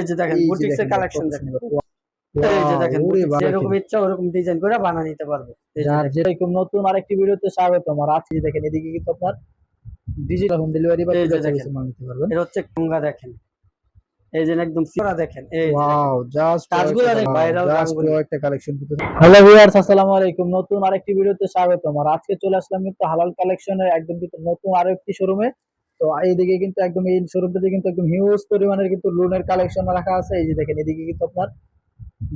এই যে দেখেন এই যে বুটিক্স এর দেখেন, কালেকশন দেখেন। এই যে দেখেন ওরে boutique বাবা, যেরকম ইচ্ছা ওরকম ডিজাইন করে বানা নিতে পারব। এই যে যার দেখেন। যেরকম নতুন আরেকটি ভিডিওতে স্বাগতম। আর আজকে দেখেন এদিকে কিন্তু আপনার ডিজিটাল হোম ডেলিভারি বা এই যে কুরিয়ার দেখেন। নিতে পারবেন। এটা হচ্ছে টঙ্গা দেখেন। এই যে একদম সিরা দেখেন। এই যে ওয়াও জাস্ট কাজগুলো দেখেন, viral কাজগুলো। একটা কালেকশন হ্যালো ভিউয়ার্স আসসালামু আলাইকুম। নতুন আরেকটি ভিডিওতে স্বাগতম। আর আজকে চলে আসলাম কিন্তু হালাল কালেকশনের একদম কিন্তু নতুন আরও একটি শোরুমে তো এইদিকে কিন্তু একদম এই শোরুমটাতে কিন্তু একদম হিউজ পরিমাণের কিন্তু লোনের কালেকশন রাখা আছে। এই যে দেখেন এদিকে কিন্তু আপনার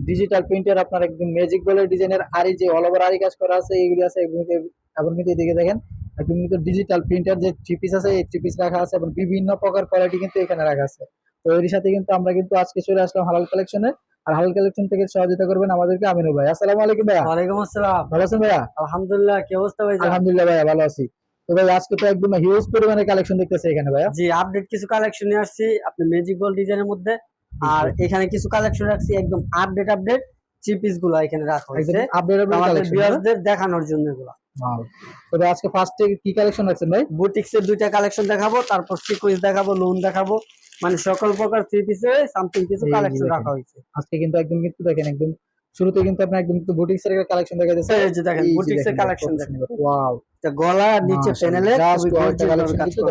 ডিজিটাল প্রিন্টার আপনার একদম ম্যাজিক বলের ডিজাইনের আরি যে অল ওভার আরি কাজ করা আছে এইগুলি আছে এবং কিন্তু এদিকে দেখেন একদম কিন্তু ডিজিটাল প্রিন্টার যে থ্রি পিস আছে এই থ্রি পিস রাখা আছে এবং বিভিন্ন প্রকার কোয়ালিটি কিন্তু এখানে রাখা আছে। তো এর সাথে কিন্তু আমরা কিন্তু আজকে চলে আসলাম হালাল কালেকশনে আর হালাল কালেকশন থেকে সহযোগিতা করবেন আমাদেরকে আমিনু ভাই। আসসালামু আলাইকুম ভাইয়া। ওয়ালাইকুম আসসালাম। ভালো আছেন ভাইয়া? আলহামদুলিল্লাহ কি অবস্থা ভাই আলহামদুলিল্লাহ ভাইয়া ভালো আছি। তো ভাই আজকে তো একদম হিউজ পরিমাণে কালেকশন দেখতেছি এখানে ভাইয়া। জি আপডেট কিছু কালেকশন নিয়ে আসছি আপনি ম্যাজিক বল ডিজাইনের মধ্যে। আর এখানে কিছু কালেকশন রাখছি একদম আপডেট আপডেট চিপিসগুলো এখানে রাখা হয়েছে। একদম আপডেট কালেকশন দেখানোর জন্য এগুলো। তো আজকে ফার্স্টে কি কালেকশন রাখছেন ভাই? বুটিক্স দুইটা কালেকশন দেখাবো তারপর দেখাবো লোন দেখাবো। মানে সকল প্রকার থ্রি পিসে সামথিং কিছু কালেকশন রাখা হয়েছে। আজকে কিন্তু একদম কিন্তু দেখেন একদম শুরুতে কিন্তু আপনি একদম কালেকশন দেখা যাচ্ছে এই যে দেখেন কালেকশন দেখেন ওয়াও এটা গলা নিচে প্যানেলে খুবই সুন্দর ভাবে কিন্তু।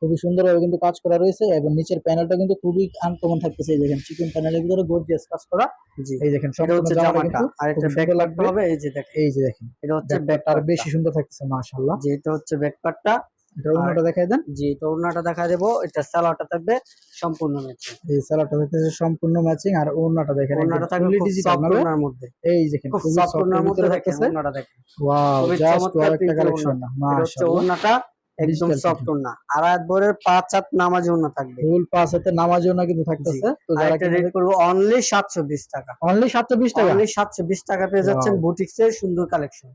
খুবই সুন্দরভাবে কাজ করা রয়েছে এবং নিচের প্যানেলটা কিন্তু খুবই আনকমন থাকতেছে এই দেখেন চিকেন প্যানেলের ভিতরে গর্জিয়াস কাজ করা। জি। এই দেখেন সেটা হচ্ছে জামাটা আর একটা ব্যাক লাগবে। হবে এই যে দেখেন। এই যে দেখেন এটা হচ্ছে ব্যাক আর বেশি সুন্দর থাকতেছে মাশাআল্লাহ। জি এটা হচ্ছে ব্যাক পার্টটা এটা অন্যটা দেখাই দেন। জি এটা ওড়নাটা দেখা দেবো। এটা সালোয়ারটা থাকবে সম্পূর্ণ ম্যাচিং এই সালোয়ারটা দেখতেছে সম্পূর্ণ ম্যাচিং আর ওন্নাটা দেখেন ওড়নাটা থাকবে ডিজিটাল সফট ওড়নার মধ্যে। এই দেখেন খুব সফট সফট ওড়নার মধ্যে দেখেন ওড়নাটা দেখেন। ওয়াও জাস্ট একটা কালেকশন না মাশাআল্লাহ। ওড়নাটা একদম সফট ওড়না। আর একবারের পাঁচ হাত নামাজি ওড়না থাকবে। ফুল পাস হাতে নামাজও না কিন্তু থাকতেছে। তো যারা এটা রেট করব অনলি সাতশো বিশ টাকা। অনলি 720 টাকা? অনলি সাতশো বিশ টাকা পেয়ে যাচ্ছেন Wow. বুটিক্স এর সুন্দর কালেকশন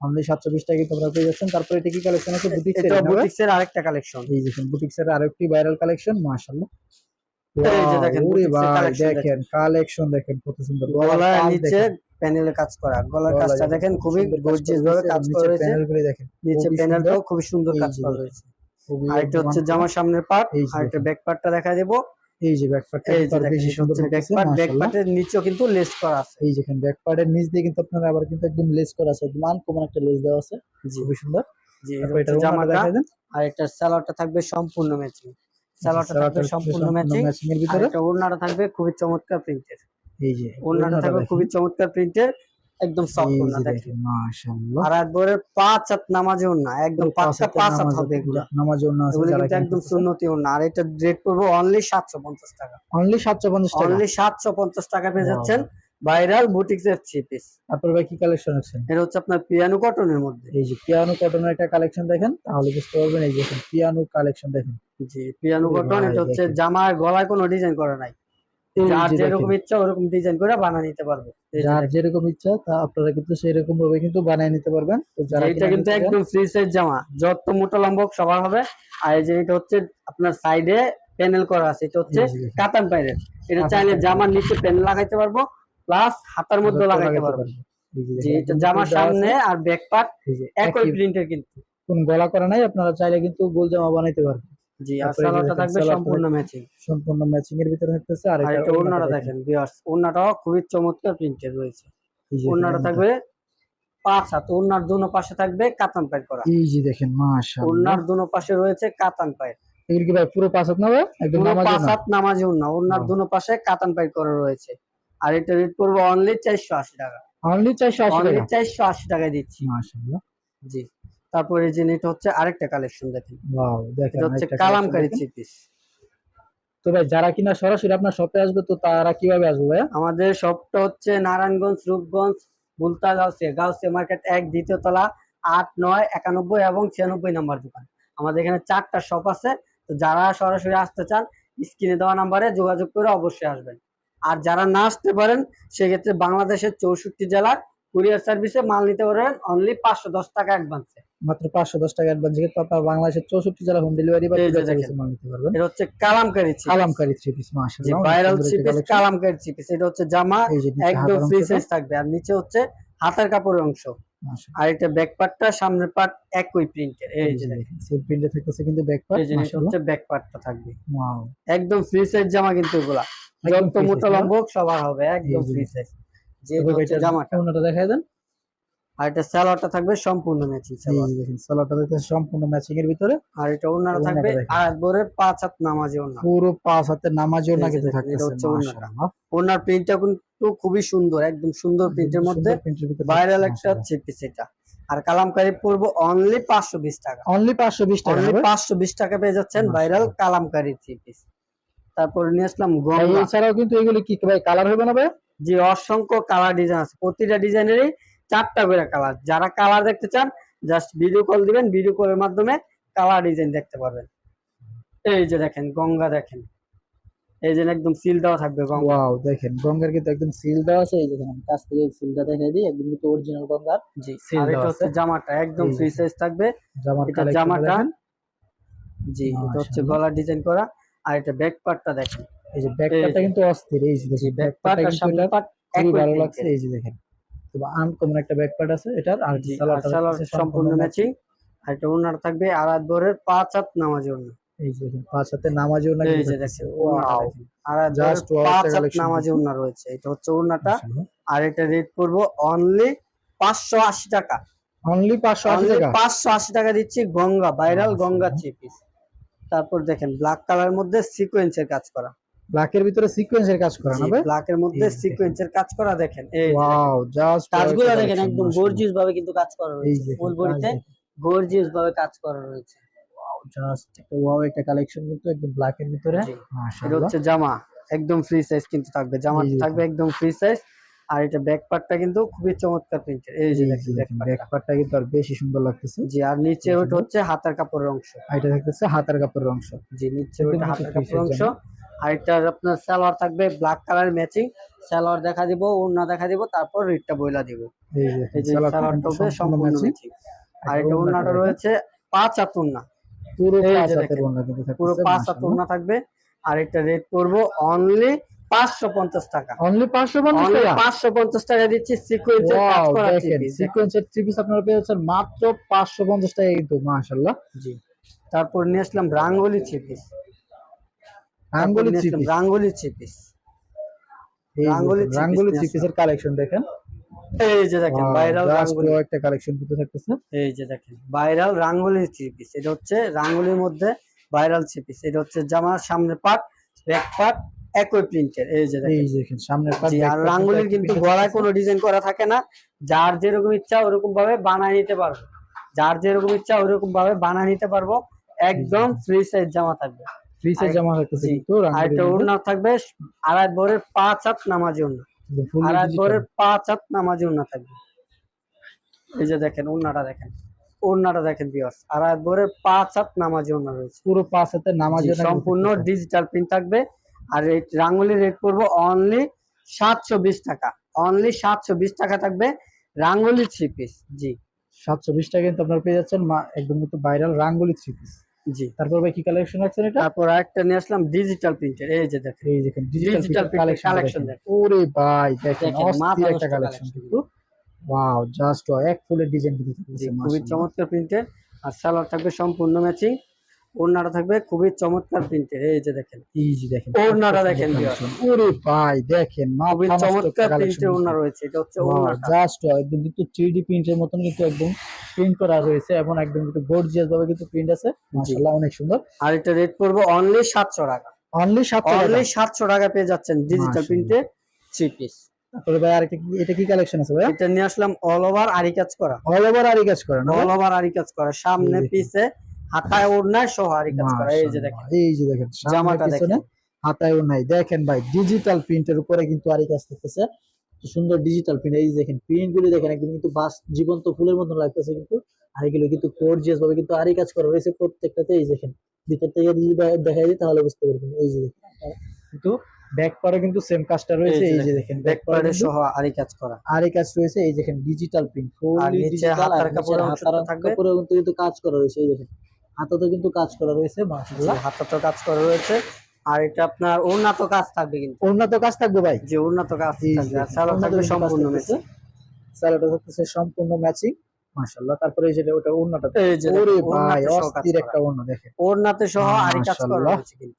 অনলি 720 টাকা কিন্তু তোমরা পেয়ে যাচ্ছেন। তারপরে এটা কি কালেকশন আছে? বুটিক্স এটা বুটিক্স এর আরেকটা কালেকশন এই দেখেন বুটিক্স এর আরেকটি ভাইরাল কালেকশন মাশাআল্লাহ। এই যে দেখেন, দেখেন কালেকশন দেখেন কত সুন্দর। গলার নিচে প্যানেলে কাজ করা। গলার কাজটা দেখেন খুবই গর্জিয়াস ভাবে কাজ করা হয়েছে প্যানেলগুলি দেখেন নিচে প্যানেলটাও খুবই সুন্দর কাজ করা। হয়েছে খুবই আর এটা হচ্ছে জামার সামনের পার্ট এই যে আর এটা দেখেন। ব্যাক পার্টটা দেখা দেবো। এই যে ব্যাক পার্টটা এই যে আরও বেশি সুন্দর হচ্ছে ব্যাক পার্ট ব্যাক পার্টের নিচেও কিন্তু লেস করা আছে। এই দেখেন ব্যাক পার্টের নিচ দিয়ে কিন্তু আপনারা আবার কিন্তু একদম লেস করা আছে একদম আনকমন একটা লেস দেওয়া আছে। জি। খুবই সুন্দর। জি এটা জামাটা দেখাই দেন। আর এটা সালোয়ারটা থাকবে সম্পূর্ণ ম্যাচিং সালোয়ারটা থাকবে সম্পূর্ণ ম্যাচিং ম্যাচিং এর ভিতরে। এটা ওড়নাটা থাকবে খুবই চমৎকার প্রিন্টের এই যে ওড়নাটা থাকবে খুবই চমৎকার প্রিন্টের একদম সফট এই ওড়না দেখেন দেখেন মাশাআল্লাহ। আর একবারে পাঁচ হাত নামাজে ওড়না একদম পাঁচটা পাঁচ হাত হবে এগুলো। নামাজ জন্য আছে এগুলো কিন্তু একদম সুন্নতি ওড়না আর এটা রেট পড়বে অনলি সাতশো পঞ্চাশ টাকা। অনলি 750 টাকা? অনলি সাতশো পঞ্চাশ টাকা পেয়ে যাচ্ছেন ভাইরাল বুটিক্স এর থ্রি পিস তারপর ভাই কি কালেকশন আছে এটা হচ্ছে আপনার পিয়ানো কটনের মধ্যে। এই যে পিয়ানো কটনের একটা কালেকশন দেখেন তাহলে বুঝতে পারবেন এই যে পিয়ানো কালেকশন দেখেন। জি পিয়ানো কটন এটা হচ্ছে। জামার গলায় কোনো ডিজাইন করা নাই। যার যে যেরকম দেখেন, ইচ্ছা ওরকম ডিজাইন করে বানা নিতে পারবে। এই যে যার দেখেন। যেরকম ইচ্ছা তা আপনারা কিন্তু সেই রকম ভাবে কিন্তু বানিয়ে নিতে পারবেন। এটা কিন্তু একদম ফ্রি সাইজ জামা। যত মোটা লম্বা সবার হবে। আর এই যে এটা হচ্ছে আপনার সাইডে প্যানেল করা আছে। এটা হচ্ছে এই যে দেখেন, কাতান পাইরের এটা চাইলে জামার নিচে প্যানেল লাগাইতে পারব। প্লাস হাতার মধ্যে লাগাইতে পারব। এটা জামার সামনে আর ব্যাক পার্ট একই একই প্রিন্টের কিন্তু। কোন গলা করা নাই। আপনারা চাইলে কিন্তু গোল জামা বানাইতে পারবেন। জি আর তারপরে এই যে সালোয়ারটা থাকবে সম্পূর্ণ ম্যাচিং সম্পূর্ণ ম্যাচিং এর ভিতরে থাকতেছে আর আর এটা এটা ওড়নাটা দেখেন। ভিউয়ার্স ওড়নাটাও খুবই চমৎকার প্রিন্টের রয়েছে। ওড়নাটা থাকবে পাঁচ হাত ওড়নার দুনো পাশে থাকবে কাতান করা। এই যে দেখেন মাশাআল্লাহ। ওড়নার দুনো পাশে রয়েছে কাতান পাইর এগুলো কি ভাই পুরো পাঁচ হাত না ভাই? একদম নামাজ পাঁচ হাত নামাজি ওড়না ওড়নার দুনো পাশে কাতান করা রয়েছে। আর এটা রেট পড়বে অনলি চারশো আশি টাকা। অনলি 480 অনলি টাকা? চারশো আশি টাকায় দিচ্ছি। মাশাআল্লাহ। জি। তারপরে যে এটা হচ্ছে আরেকটা কালেকশন দেখেন। ওয়াও দেখেন হচ্ছে কালামকারী থ্রি পিস তো ভাই যারা কিনা সরাসরি আপনার শপে আসবে তো তারা কীভাবে আসবে ভাই আমাদের শপটা হচ্ছে নারায়ণগঞ্জ রূপগঞ্জ বুলতা গাউসিয়া গাউসিয়া মার্কেট এক দ্বিতীয় তলা আট নয় একানব্বই এবং ছিয়ানব্বই নাম্বার দোকান। আমাদের এখানে চারটা শপ আছে। তো যারা সরাসরি আসতে চান স্ক্রিনে দেওয়া নাম্বারে যোগাযোগ করে অবশ্যই আসবেন। আর যারা না আসতে পারেন সেক্ষেত্রে বাংলাদেশের চৌষট্টি জেলার কুরিয়ার সার্ভিসে মাল নিতে পারবেন অনলি পাঁচশো দশ টাকা অ্যাডভান্সে। মাত্র 510 টাকা অ্যাডভান্স কিন্তু আপনারা বাংলাদেশের 64 জেলা হোম ডেলিভারি বা নিতে পারবেন। এটা হচ্ছে কালামকারী কালামকারী থ্রি পিস মাশাআল্লাহ viral three piece Kalamkari three piece এটা হচ্ছে জামা একদম ফ্রি সাইজ থাকবে আর নিচে হচ্ছে হাতের কাপড়ের অংশ। আর এটা ব্যাক পার্টটা সামনের পার্ট একই প্রিন্টের এই যে দেখেন। সেম প্রিন্টে থাকতেছে কিন্তু ব্যাক পার্ট এই মাশাআল্লাহ। হচ্ছে ব্যাক পার্টটা থাকবে। ওয়াও একদম ফ্রি সাইজ জামা কিন্তু এগুলা। যত মোটা না? লম্ব সবার হবে একদম ফ্রি সাইজ যে জামাটা। ওড়নাটা দেখায় দেন? আর এটা সালোয়ারটা থাকবে সম্পূর্ণ ম্যাচিং সালোয়ার। দেখেন সালোয়ারটা দেখতেছে সম্পূর্ণ ম্যাচিং এর ভিতরে। আর এটা ওড়নাটা থাকবে। আর বোরের পাঁচ হাত নামাজি ওড়না। পুরো পাঁচ হাতে নামাজও এই না যে কিন্তু দেখেন, এটা হচ্ছে ওড়নাটা। মাশাআল্লাহ। প্রিন্টটা কিন্তু খুবই সুন্দর একদম সুন্দর প্রিন্টের মধ্যে। ভাইরাল একটা থ্রি পিস এটা। আর কালামকারি পড়ব অনলি পাঁচশো বিশ টাকা। অনলি 520 টাকা অনলি পাঁচশো বিশ টাকা পেয়ে যাচ্ছেন ভাইরাল কালামকারি থ্রি পিস তারপর নিয়ে আসলাম গঙ্গা। এছাড়াও কিন্তু এগুলো কি ভাই কালার হবে না ভাই? যে অসংখ্য কালার ডিজাইন আছে। প্রতিটা ডিজাইনেরই চারটা করে কালার যারা কালার দেখতে চান জাস্ট ভিডিও কল দিবেন ভিডিও কলের মাধ্যমে কালার ডিজাইন দেখতে পারবেন। এই যে দেখেন গঙ্গা দেখেন। এই যে একদম সিল দেওয়া থাকবে গঙ্গা। ওয়াও দেখেন গঙ্গার কিন্তু একদম সিল দেওয়া আছে। এই দেখেন কাছ থেকে সিলটা দেখাই দিই একদম কিন্তু অরিজিনাল গঙ্গার। জি আর দেওয়া হচ্ছে আছে। জামাটা একদম ফ্রি সাইজ থাকবে। এটা কালেকশন জামাটা জি এটা হচ্ছে। গলার ডিজাইন করা। আর এটা ব্যাক পার্টটা দেখেন। এই যে ব্যাক পার্টটা কিন্তু অস্থির। এই যে দেখেন ব্যাক ব্যাক পার্ট পার্টটা আর সামনের পার্ট একই ভালো লাগছে। এই যে দেখেন। তো আনকমন একটা ব্যাক পার্ট আছে এটার আর জি আর সালোয়ারটা সালোয়ার থাকতেছে সম্পূর্ণ ম্যাচিং আর এটা ওনার থাকবে আড়াত বরের পাঁচ হাত নামাজি ওনা এই যে পাঁচ হাতে নামাজও না এই যে দেখেন ওয়াও। দেখেন আড়াত Just বরের wow পাঁচ হাত collection ওনা রয়েছে। এটা হচ্ছে ওনাটা আর এটা রেট করব অনলি পাঁচশো আশি টাকা। অনলি 580 টাকা? পাঁচশো আশি টাকা দিচ্ছি গঙ্গা ভাইরাল গঙ্গা তারপর দেখেন ব্ল্যাক কালার মধ্যে সিকোয়েন্সের কাজ করা। ব্ল্যাকের ভিতরে সিকোয়েন্সের কাজ করা ভাই? ব্ল্যাকের মধ্যে। সিকোয়েন্সের কাজ করা দেখেন। এই ওয়াও জাস্ট কাজগুলো দেখেন একদম গর্জিয়াস ভাবে কিন্তু কাজ করা রয়েছে। ফুল বডিতে গর্জিয়াস ভাবে কাজ করা রয়েছে। জাস্ট একটা ওয়াও একটা কালেকশন কিন্তু একদম ভিতরে। জি। এটা হচ্ছে জামা। একদম ফ্রি সাইজ কিন্তু থাকবে। জামাটা থাকবে একদম ফ্রি সাইজ আর এটা ব্যাক পার্টটা কিন্তু খুবই চমৎকার প্রিন্টের এই যে দেখেন ব্যাক পার্টটা কিন্তু আর বেশি সুন্দর লাগতেছে। জি আর নিচে ওটা হচ্ছে হাতার কাপড়ের অংশ। এটা থাকতেছে হাতের কাপড়ের অংশ। জি নিচে ওটা হাতার কাপড়ের অংশ। আর এটার আপনার সালোয়ার থাকবে ব্ল্যাক কালার ম্যাচিং সালোয়ার দেখা দিব ওড়না দেখা দিব তারপর রেটটা বইলা দিব। এই যে সালোয়ারটা হবে সম্পূর্ণ ম্যাচিং আর এটা ওড়নাটা রয়েছে পাঁচ হাত ওড়না। পুরো পাঁচ হাতের ওড়না কিন্তু পুরো পাঁচ হাত ওড়না থাকবে। আর এটা রেট করব অনলি পাঁচশো পঞ্চাশ টাকা। অনলি 550 অনলি টাকা? পাঁচশো পঞ্চাশ টাকা দিচ্ছি সিকুয়েন্সের কাজ ওয়াও করা দেখেন থ্রি সিকোয়েন্সের থ্রি পিস আপনারা পেয়ে যাচ্ছেন মাত্র 550 টাকা কিন্তু মাশাআল্লাহ। জি। তারপর নিয়ে আসলাম Rangoli three piece Rangoli three piece Rangoli three piece Rangoli three piece রাঙ্গুলি নিয়ে থ্রি পিসের কালেকশন দেখেন। এই যে দেখেন ভাইরাল রাঙ্গুলি। একটা কালেকশন কিন্তু থাকতেছে। এই যে দেখেন ভাইরাল রাঙ্গুলি থ্রি পিস এটা হচ্ছে রাঙ্গুলির মধ্যে ভাইরাল থ্রি পিস এটা হচ্ছে জামার সামনে পার্ট ব্যাক পার্ট একই প্রিন্টের। এই যে দেখেন। এই যে দেখেন সামনের আর রাঙ্গুলির কিন্তু গলায় কোনো ডিজাইন করা থাকে না। যার যেরকম ইচ্ছা ওরকম ভাবে বানায় নিতে পারব। যার যেরকম ইচ্ছা ওরকম ভাবে বানায় নিতে পারব। একদম ফ্রি সাইজ জামা থাকবে। ফ্রি সাইজ আর- জামা থাকতেছে জি। কিন্তু আর এটা ওড়না থাকবে আড়াই ভরের পাঁচ হাত নামাজি ওড়না। আড়াই ভরের পাঁচ হাত নামাজি ওড়না থাকবে। এই যে দেখেন ওড়নাটা দেখেন। ওড়নাটা দেখেন আড়াই ভরের পাঁচ হাত নামাজি ওড়না রয়েছে। পুরো পাঁচ হাতে নামাজের সম্পূর্ণ ডিজিটাল প্রিন্ট থাকবে। আর এই রাঙ্গুলি রেট করব অনলি সাতশো বিশ টাকা। অনলি সাতশো বিশ টাকা থাকবে রাঙ্গুলি থ্রি পিস জি। সাতশো বিশ টাকা কিন্তু আপনারা পেয়ে যাচ্ছেন একদম কিন্তু ভাইরাল রাঙ্গুলি থ্রি পিস জি। তারপর ভাই কি কালেকশন রাখছেন এটা? তারপর আরেকটা নিয়ে আসলাম ডিজিটাল প্রিন্টের এই যে দেখেন। এই দেখেন ডিজিটাল কালেকশন। ওরে ভাই দেখেন অস্থির একটা কালেকশন কিন্তু। ওয়াও জাস্ট এক ফুলের ডিজাইন কিন্তু খুবই চমৎকার প্রিন্টের আর সালোয়ার থাকবে সম্পূর্ণ ম্যাচিং ওড়নাটা থাকবে খুবই চমৎকার প্রিন্টের এই যে দেখেন। এই যে দেখেন ওড়নাটা দেখেন ওরে ভাই দেখেন খুবই চমৎকার প্রিন্টের ওড়না রয়েছে এটা হচ্ছে ওড়নাটা। জাস্ট একদম কিন্তু প্রিন্টের মতন কিন্তু একদম প্রিন্ট করা রয়েছে এবং একদম কিন্তু গর্জিয়াস ভাবে কিন্তু প্রিন্ট আছে। মাশাআল্লাহ অনেক সুন্দর। আর এটা রেট পড়ব অনলি সাতশো টাকা। অনলি সাতশো টাকা? অনলি সাতশো টাকা পেয়ে যাচ্ছেন ডিজিটাল। প্রিন্টের থ্রি পিস তারপরে ভাই আরেকটা কি এটা কি কালেকশন আছে ভাই এটা নিয়ে আসলাম অল ওভার আরি কাজ করা। অল ওভার আরি কাজ করেন অল ওভার আরি কাজ করা। সামনে পিছে হাতায় ওড়নায় সহ আরি কাজ করা। এই যে দেখেন। এই যে দেখেন জামাটা দেখেন। হাতায়ও নাই দেখেন ভাই ডিজিটাল প্রিন্টের উপরে কিন্তু আরি কাজ থাকতেছে তো সুন্দর ডিজিটাল প্রিন্ট এই দেখেন প্রিন্ট গুলি দেখেন একদম কিন্তু বাস জীবন্ত ফুলের মতন লাগতেছে কিন্তু আর এগুলো কিন্তু গর্জিয়াস ভাবে কিন্তু আরি কাজ করা রয়েছে প্রত্যেকটাতে এই দেখেন। ভিতর থেকে যদি দে- দেখাই দিই তাহলে বুঝতে পারবেন এই যে দেখেন। কিন্তু ব্যাক পারে কিন্তু সেম কাজটা রয়েছে এই যে দেখেন ব্যাক পারে সহ আরি কাজ করা। আরি কাজ রয়েছে এই দেখেন ডিজিটাল প্রিন্ট আর নিচে হাতার কাপড় হাতার থাকবে। কাপড়ে কিন্তু কিন্তু কাজ করা রয়েছে এই দেখেন। হাতাতে কিন্তু কাজ করা রয়েছে মাশাআল্লাহ। হাতাতে কাজ করা রয়েছে। আর এটা আপনার উন্নত কাজ থাকবে কিন্তু। উন্নত কাজ থাকবে ভাই? যে উন্নত কাজ থাকবে। আর সালোয়ার থাকবে সম্পূর্ণ। ম্যাচিং স্যালাডটা থাকতেছে সম্পূর্ণ ম্যাচিং মাশাআল্লাহ তারপরে এই যে ওটা ওড়নাটা এই যে ওরে ভাই অস্থির একটা ওড়না দেখেন। ওড়নাতে সহ আরি কাজ করা। রয়েছে কিন্তু।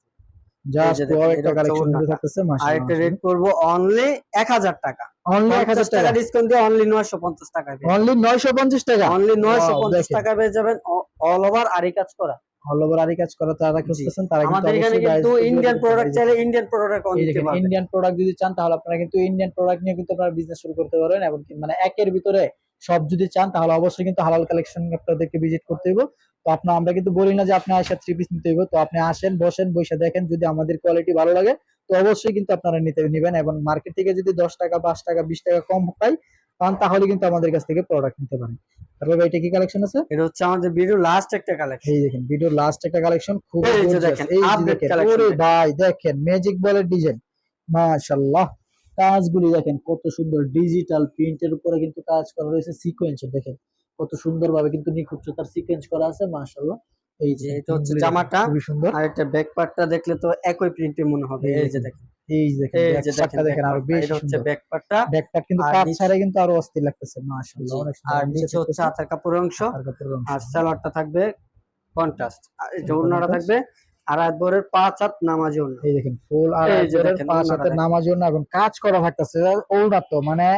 জাস্ট যে দেখেন, ওয়াও এটা একটা কালেকশন ওড়নাটা। থাকতেছে আর মাশাআল্লাহ। একটা রেট করব অনলি এক হাজার টাকা। অনলি 1000 পঞ্চাশ টাকা। টাকা ডিসকাউন্ট দিয়ে অনলি নয়শো পঞ্চাশ টাকা। অনলি 950 টাকা। অনলি নয়শো Wow, পঞ্চাশ দেখেন। টাকা পেয়ে যাবেন অল ওভার আরি কাজ করা। অল ওভার আরি কাজ করা তারা খুঁজতেছেন তারা কিন্তু আমাদের এখানে অবশ্যই কিন্তু ইন্ডিয়ান প্রোডাক্ট চাইলে ইন্ডিয়ান প্রোডাক্ট নিতে দেখেন পারবেন ইন্ডিয়ান প্রোডাক্ট যদি চান তাহলে আপনারা কিন্তু ইন্ডিয়ান প্রোডাক্ট নিয়ে কিন্তু আপনারা বিজনেস শুরু করতে পারেন এবং মানে একের ভিতরে সব যদি চান তাহলে অবশ্যই কিন্তু হালাল কালেকশন আপনাদেরকে ভিজিট করতে হবে তো আপনার আমরা কিন্তু বলি না যে আপনি আসা থ্রি পিস নিতে হবে তো আপনি আসেন বসেন বসে দেখেন যদি আমাদের কোয়ালিটি ভালো লাগে তো অবশ্যই কিন্তু আপনারা নিতে নেবেন এবং মার্কেট থেকে যদি দশ টাকা পাঁচ টাকা বিশ টাকা কম পাই পান তাহলে কিন্তু আমাদের কাছ থেকে প্রোডাক্ট নিতে পারেন। তারপরে এটা কি কালেকশন আছে? এটা হচ্ছে আমাদের ভিডিও লাস্ট একটা কালেকশন এই দেখেন ভিডিও লাস্ট একটা কালেকশন খুব এই যে দেখেন, দেখেন collection ওরে ভাই দেখেন ম্যাজিক বলের ডিজাইন মাশাআল্লাহ কাজগুলি দেখেন কত সুন্দর ডিজিটাল প্রিন্টের উপরে কিন্তু কাজ করা রয়েছে সিকোয়েন্স দেখেন। কত সুন্দরভাবে কিন্তু নিখুঁততার সিকোয়েন্স করা আছে মাশাআল্লাহ। এই যে এটা হচ্ছে জামাটা। খুবই সুন্দর। আর একটা ব্যাক পার্টটা দেখলে তো একই প্রিন্টে মনে হবে। এই যে দেখেন। এই দেখেন দেখেন আরও বেশি হচ্ছে সুন্দর। ব্যাক কিন্তু আর কাজ কিন্তু আরও অস্থির লাগতেছে মাশাআল্লাহ অনেক আর নিচে হচ্ছে থাকতেছে কাপড়ের অংশ। হাতের কাপড়ের অংশ। আর সালোয়ারটা থাকবে কন্ট্রাস্ট যে ওড়নাটা থাকবে আর একবারের পাঁচ হাত নামাজ এই দেখেন ফুল আর পাঁচ হাতের দেখেন। এখন কাজ করা থাকতেছে তো মানে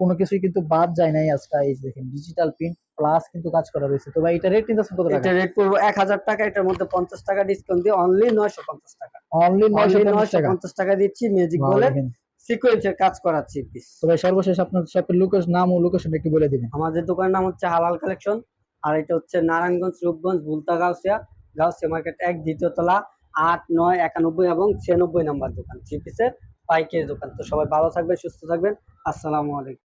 কোনো কিছুই কিন্তু বাদ যায় নাই আজকে এই দেখেন ডিজিটাল প্রিন্ট প্লাস কিন্তু কাজ করা রয়েছে। তো ভাই এটা রেট কিন্তু কত টাকা? এটা রেট করব এক হাজার টাকা এটার মধ্যে পঞ্চাশ টাকা ডিসকাউন্ট দিয়ে অনলি নয়শো পঞ্চাশ টাকা। অনলি নয়শো অনলি পঞ্চাশ নয়শো টাকা পঞ্চাশ টাকা। দিচ্ছি ম্যাজিক বলে সিকোয়েন্সের কাজ করাচ্ছি পিস তো ভাই সর্বশেষ আপনার শপের লোকেশন নাম ও লোকেশন একটু বলে দিবেন। আমাদের দোকানের নাম হচ্ছে হালাল কালেকশন আর এটা হচ্ছে নারায়ণগঞ্জ রূপগঞ্জ ভুলতা গাউসিয়া। গাউসিয়া মার্কেট এক দ্বিতীয় তলা আট নয় একানব্বই এবং ছিয়ানব্বই নাম্বার দোকান। থ্রি পিসের পাইকারি দোকান। তো সবাই ভালো থাকবেন সুস্থ থাকবেন। আসসালামু আলাইকুম।